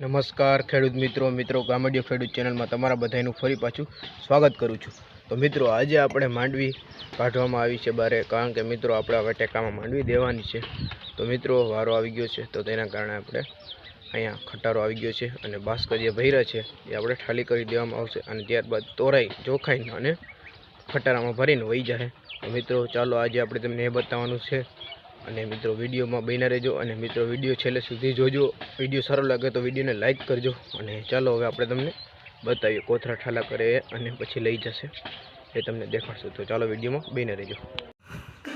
નમસ્કાર ખેડૂત મિત્રો મિત્રો ગામડિયો ખેડૂત ચેનલમાં તમારા બધાનું ફરી પાછું સ્વાગત કરું છું. તો મિત્રો, આજે આપણે માંડવી કાઢવામાં આવી છે બારે, કારણ કે મિત્રો આપણે હવે ટેકામાં માંડવી દેવાની છે. તો મિત્રો, વારો આવી ગયો છે, તો તેના કારણે આપણે અહીંયા ખટારો આવી ગયો છે અને બાસ્કર જે ભૈરા છે, એ આપણે ખાલી કરી દેવામાં આવશે અને ત્યારબાદ તોરાઈ, જોખાઈને અને ખટારામાં ભરીને વહી જાય. તો મિત્રો, ચાલો આજે આપણે તમને એ બતાવવાનું છે અને મિત્રો વિડીયોમાં બન્યા રહેજો અને મિત્રો વીડિયો છેલ્લે સુધી જોજો. વીડિયો સારો લાગે તો વિડીયોને લાઈક કરજો. અને ચાલો હવે આપણે તમને બતાવીએ કોથરા ઠાલા કરે અને પછી લઈ જશે એ તમને દેખાડશું. તો ચાલો વિડીયોમાં બન્યા રહેજો.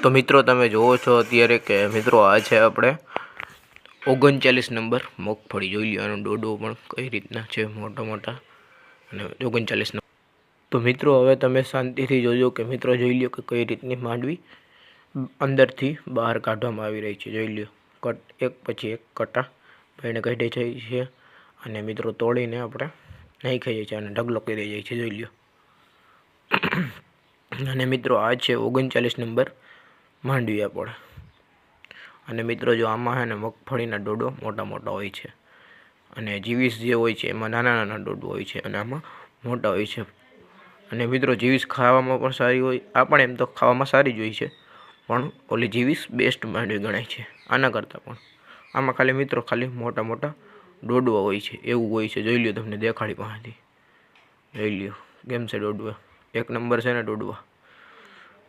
તો મિત્રો તમે જુઓ છો અત્યારે કે મિત્રો આ છે આપણે ઓગણચાલીસ નંબર મગફળી. જોઈ લો આનો ડોડો પણ કઈ રીતના છે મોટા મોટા. અને ઓગણચાલીસ તો મિત્રો હવે તમે શાંતિથી જોજો કે મિત્રો જોઈ લો કે કઈ રીતની માંડવી અંદરથી બહાર કાઢવામાં આવી રહી છે. જોઈ લ્યો. કટ, એક પછી એક કટા ભાઈને કાઢી જાય છે અને મિત્રો તોડીને આપણે નાખી ખાઈએ છીએ અને ઢગલો કરી જાય છે જોઈ લ્યો. અને મિત્રો આ છે ઓગણચાલીસ નંબર માંડવી આપણે અને મિત્રો જો આમાં છે ને મગફળીના ડોડો મોટા મોટા હોય છે અને જીવીસ જે હોય છે એમાં નાના નાના ડોડો હોય છે અને આમાં મોટા હોય છે. અને મિત્રો જીવીસ ખાવામાં પણ સારી હોય, આ પણ એમ તો ખાવામાં સારી જ હોય છે. પણ ઓલી જીવીસ બેસ્ટ માંડવી ગણાય છે, આના કરતાં પણ. આમાં ખાલી મિત્રો ખાલી મોટા મોટા ડોડવા હોય છે, એવું હોય છે. જોઈ લ્યો તમને દેખાડી પાસેથી. જોઈ લ્યો, કેમ છે ડોડવા એક નંબર છે ને ડોડવા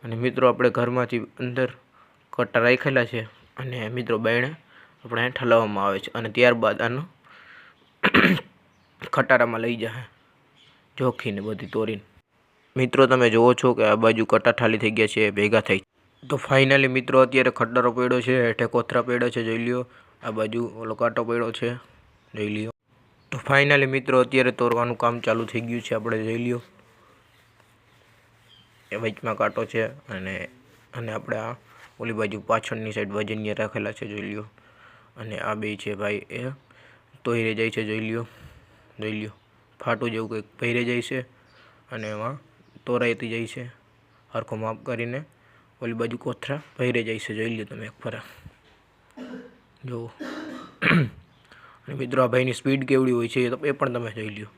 અને મિત્રો આપણે ઘરમાંથી અંદર કટ્ટા રાખેલા છે અને મિત્રો બાયણે આપણે ઠલાવવામાં આવે છે અને ત્યારબાદ આનો ખટારામાં લઈ જાય જોખીને બધી તોરીને. મિત્રો તમે જુઓ છો કે આ બાજુ કટા ઠાલી થઈ ગયા છે, ભેગા થઈ તો ફાઇનલી મિત્રો, અત્યારે ખડ્ડરો પડ્યો છે હેઠે કોથરા પડ્યો છે, જોઈ લ્યો. આ બાજુ ઓલો કાંટો પડ્યો છે, જોઈ લ્યો. તો ફાઇનલી મિત્રો, અત્યારે તોરવાનું કામ ચાલુ થઈ ગયું છે, આપણે જોઈ લ્યો. એ વચમાં કાંટો છે, અને અને આપણે આ ઓલી બાજુ પાછળની સાઈડ વજનિયા રાખેલા છે, જોઈ લ્યો. અને આ બે છે ભાઈ, એ તોહીરે જાય છે, જોઈ લ્યો. જોઈ લ્યો. ફાટું જેવું કંઈક પહેરે જાય છે, અને એમાં તોરાઈતી જાય છે. હરખો માફ કરીને ઓલી બાજુ કોથરા પહેરે જાય છે જોઈ લ્યો તમે એક ફરા જો અને મિત્રો, આ ભાઈની સ્પીડ કેવડી હોય છે એ પણ તમે જોઈ લ્યો.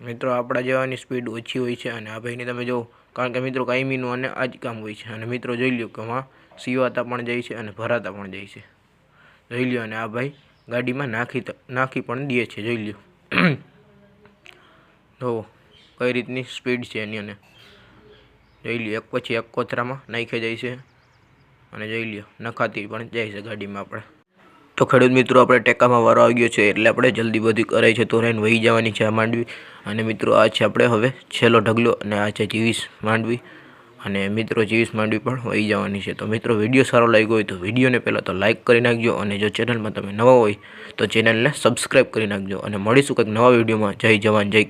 મિત્રો, આપણા જેવાની સ્પીડ ઓછી હોય છે અને આ ભાઈની તમે જુઓ કારણ કે મિત્રો કાયમીનું અને આ જ કામ હોય છે. અને મિત્રો જોઈ લ્યો કે આમાં સીવાતા પણ જાય છે અને ભરાતા પણ જાય છે. જોઈ લ્યો અને આ ભાઈ ગાડીમાં નાખી નાખી પણ દે છે, જોઈ લ્યો. જો, કઈ રીતની સ્પીડ છે એની અને જોઈ લ્યો, એક પછી એક કોથરામાં નાખી જાય છે. અને જોઈ લ્યો, નખાતી પણ જાય છે ગાડીમાં આપણે. તો ખેડૂત મિત્રો, આપણે ટેકામાં વારો આવી ગયો છે એટલે આપણે જલ્દી બધી કરાય છે. તો રહીને વહી જવાની છે આ માંડવી. અને મિત્રો, આ છે આપણે હવે છેલ્લો ઢગલો અને આ છે જીવીસ માંડવી. અને મિત્રો, જીવીસ માંડવી પણ વહી જવાની છે. તો મિત્રો, વીડિયો સારો લાગ્યો હોય તો વિડીયોને પહેલાં તો લાઇક કરી નાખજો. અને જો ચેનલમાં તમે નવા હોય તો ચેનલને સબસ્ક્રાઈબ કરી નાખજો. અને મળીશું કંઈક નવા વિડીયોમાં. જય જવાન, જય